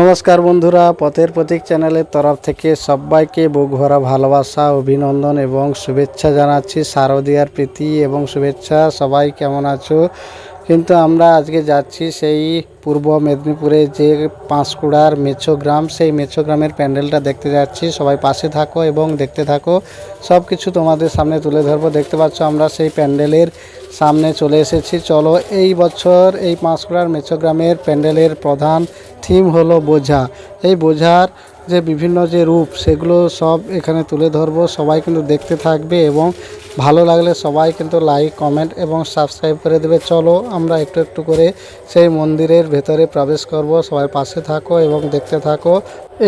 নমস্কার বন্ধুরা, পথের প্রতীক চ্যানেলের তরফ থেকে সবাইকে বুক ভরা ভালোবাসা, অভিনন্দন এবং শুভেচ্ছা জানাচ্ছি। শারদীয়ার প্রীতি এবং শুভেচ্ছা, সবাই কেমন আছো? কিন্তু আমরা আজকে যাচ্ছি সেই পূর্ব মেদিনীপুরে যে পাঁশকুড়ার মেছো গ্রাম। সেই মেছো গ্রামের প্যান্ডেলটা দেখতে যাচ্ছি। সবাই পাশে থাকো এবং দেখতে থাকো। সব কিছু তোমাদের সামনে তুলে ধরবো। দেখতে পাচ্ছ আমরা সেই প্যান্ডেলের সামনে চলে এসেছি। চলো, এই বছর এই পাঁশকুড়ার মেছো গ্রামের প্যান্ডেলের প্রধান থিম হলো বোঝা। এই বোঝার যে বিভিন্ন যে রূপ, সেগুলো সব এখানে তুলে ধরবো। সবাই কিন্তু দেখতে থাকবে এবং ভালো লাগলে সবাই কিন্তু লাইক কমেন্ট এবং সাবস্ক্রাইব করে দেবে। চলো আমরা একটু একটু করে সেই মন্দিরের ভেতরে প্রবেশ করব। সবাই পাশে থাকো এবং দেখতে থাকো।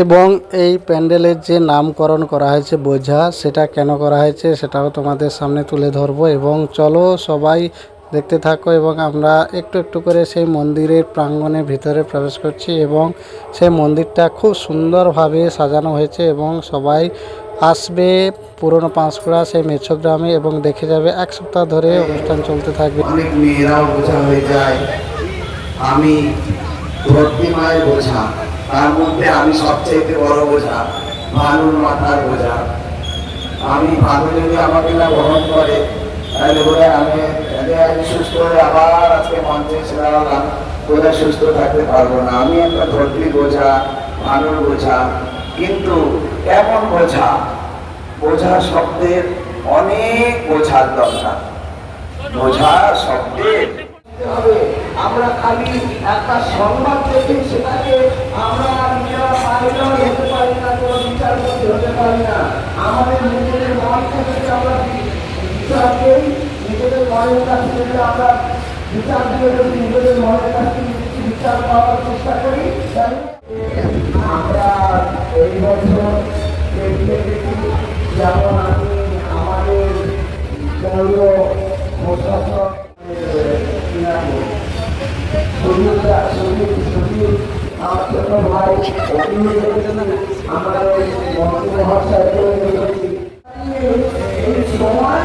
এবং এই প্যান্ডেলের যে নামকরণ করা হয়েছে বোঝা, সেটা কেন করা হয়েছে, সেটাও তোমাদের সামনে তুলে ধরবো। এবং চলো সবাই দেখতে থাকো এবং আমরা একটু একটু করে সেই মন্দিরের প্রাঙ্গণের ভিতরে প্রবেশ করছি এবং সেই মন্দিরটা খুব সুন্দরভাবে সাজানো হয়েছে এবং সবাই আসবে পুরনো পাঁশকুড়া, সেই মেছো গ্রামে এবং দেখে যাবে এক সপ্তাহ ধরে অনুষ্ঠান চলতে থাকবে। অনেক মেয়েরাও বোঝা হয়ে যায়, আমি ভর্তি মায়ের বোঝা, তার মধ্যে আমি সবচেয়ে বড় বোঝা, ভানুর মাথার বোঝা। আমি ভানু যদি আমাকে না গ্রহণ করে, তাহলে বলে আমি আমি সুস্থ হয়ে আবার আজকে মঞ্চে এসে দাঁড়ালাম। সুস্থ থাকতে পারব না? আমি একটা ধর্মী বোঝা, ভানুর বোঝা, কিন্তু এমন বোঝা বোঝা শব্দের অনেক বোঝার দরকার। বোঝা শব্দের। আমরা খালি একটা সংবাদ দেখে সেটাকে আমরা নিজেরা পাইলেও হতে পারি না, কোনো বিচার করতে হতে পারি না। আমাদের নিজেদের মন থেকে আমরা বিচার করি নিজেদের মনের কাছ থেকে আমরা বিচার দিয়ে যদি নিজেদের মনের কাছ বিচার পাওয়ার চেষ্টা করি আমরা এই বছর যেমন আমি, আমাদের দলীয় প্রশাসক ভাই আমাদের মহাশয় এই সময়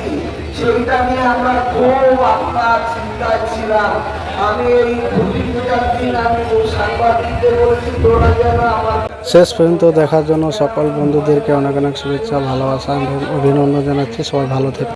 সেইটা নিয়ে আমরা খুব আপনার চিন্তায় ছিলাম। আমি এই ছুটি পূজার দিন আমি সাংবাদিকদের বলেছি, তোরা যেন আমার শেষ পর্যন্ত দেখার জন্য সকল বন্ধুদেরকে অনেক অনেক শুভেচ্ছা, ভালোবাসা এবং অভিনন্দন জানাচ্ছি। সবাই ভালো থেকে।